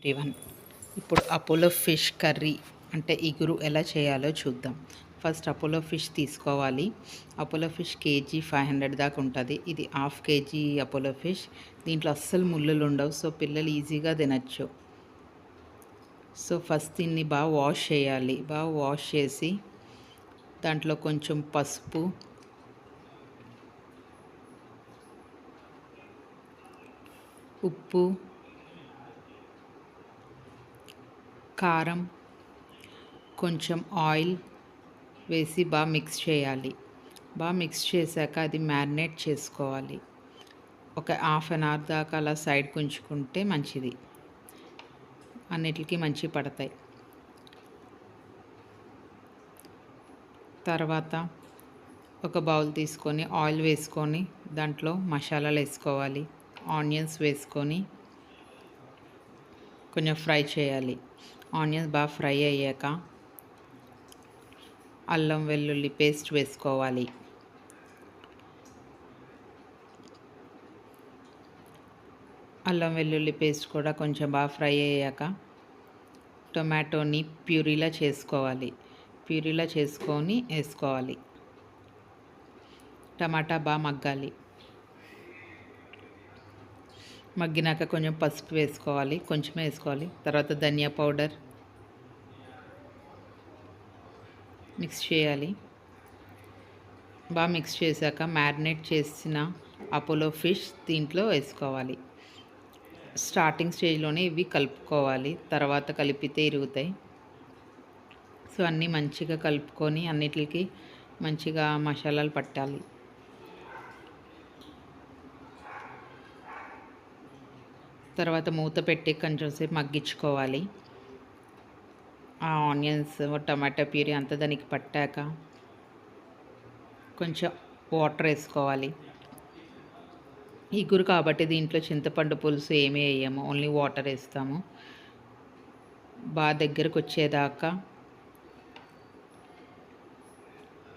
Everyone ఇప్పుడు Apollo fish curry అంటే ఇగురు ఎలా చేయాలో చూద్దాం. ఫస్ట్ అపోలో ఫిష్ తీసుకోవాలి. Apollo fish KG five hundred దాకా ఉంటుంది. ఇది హాఫ్ కేజీ అపోలో ఫిష్. దీంట్లో అస్సలు ముళ్ళులు ఉండవు. సో పిల్లలు ఈజీగా తినచ్చు. సో ఫస్ట్ దీన్ని బాగా వాష్ చేయాలి. బాగా వాష్ చేసి దాంట్లో కొంచెం పసుపు ఉప్పు కారం కొంచెం ఆయిల్ వేసి బాగా మిక్స్ చేయాలి. బాగా మిక్స్ చేశాక అది మ్యారినేట్ చేసుకోవాలి. ఒక హాఫ్ అన్ అవర్ దాకా అలా సైడ్కి ఉంచుకుంటే మంచిది. అన్నిటికీ మంచి పడతాయి. తర్వాత ఒక బౌల్ తీసుకొని ఆయిల్ వేసుకొని దాంట్లో మసాలాలు వేసుకోవాలి. ఆనియన్స్ వేసుకొని కొంచెం ఫ్రై చేయాలి. ఆనియన్స్ బాగా ఫ్రై అయ్యాక అల్లం వెల్లుల్లి పేస్ట్ వేసుకోవాలి. అల్లం వెల్లుల్లి పేస్ట్ కూడా కొంచెం బాగా ఫ్రై అయ్యాక టొమాటోని ప్యూరీలా చేసుకోవాలి. ప్యూరీలా చేసుకొని వేసుకోవాలి. టమాటా బాగా మగ్గాలి. మగ్గినాక కొంచెం పసుపు వేసుకోవాలి. కొంచెం వేసుకోవాలి. తర్వాత ధనియా పౌడర్ మిక్స్ చేయాలి. బాగా మిక్స్ చేశాక మ్యారినేట్ చేసిన అపోలో ఫిష్ దీంట్లో వేసుకోవాలి. స్టార్టింగ్ స్టేజ్లోనే ఇవి కలుపుకోవాలి. తర్వాత కలిపితే ఇరుగుతాయి. సో అన్నీ మంచిగా కలుపుకొని అన్నిటికి మంచిగా మసాలాలు పట్టాలి. తర్వాత మూత పెట్టి కొంచెంసేపు మగ్గించుకోవాలి. ఆ ఆనియన్స్ టమాటా ప్యూరీ అంతా దానికి పట్టాక కొంచెం వాటర్ వేసుకోవాలి. ఇగురు కాబట్టి దీంట్లో చింతపండు పులుసు ఏమీ వేయము ఓన్లీ వాటర్ వేస్తాము. బాగా దగ్గరకు వచ్చేదాకా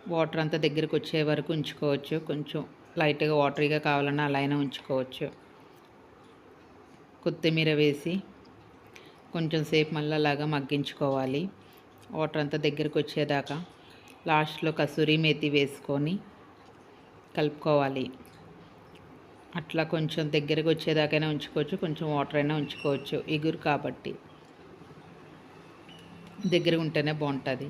వాటర్ అంతా దగ్గరకు వచ్చే వరకు ఉంచుకోవచ్చు. కొంచెం లైట్గా వాటరీగా కావాలన్నా అలా అయినా ఉంచుకోవచ్చు. కొత్తిమీర వేసి కొంచెం సేపు మళ్ళీ అలాగా మగ్గించుకోవాలి. వాటర్ అంతా దగ్గరికి వచ్చేదాకా లాస్ట్లో కసూరి మేతి వేసుకొని కలుపుకోవాలి. అట్లా కొంచెం దగ్గరకు వచ్చేదాకైనా ఉంచుకోవచ్చు కొంచెం వాటర్ అయినా ఉంచుకోవచ్చు. ఎగురు కాబట్టి. దగ్గర ఉంటేనే బాగుంటుంది.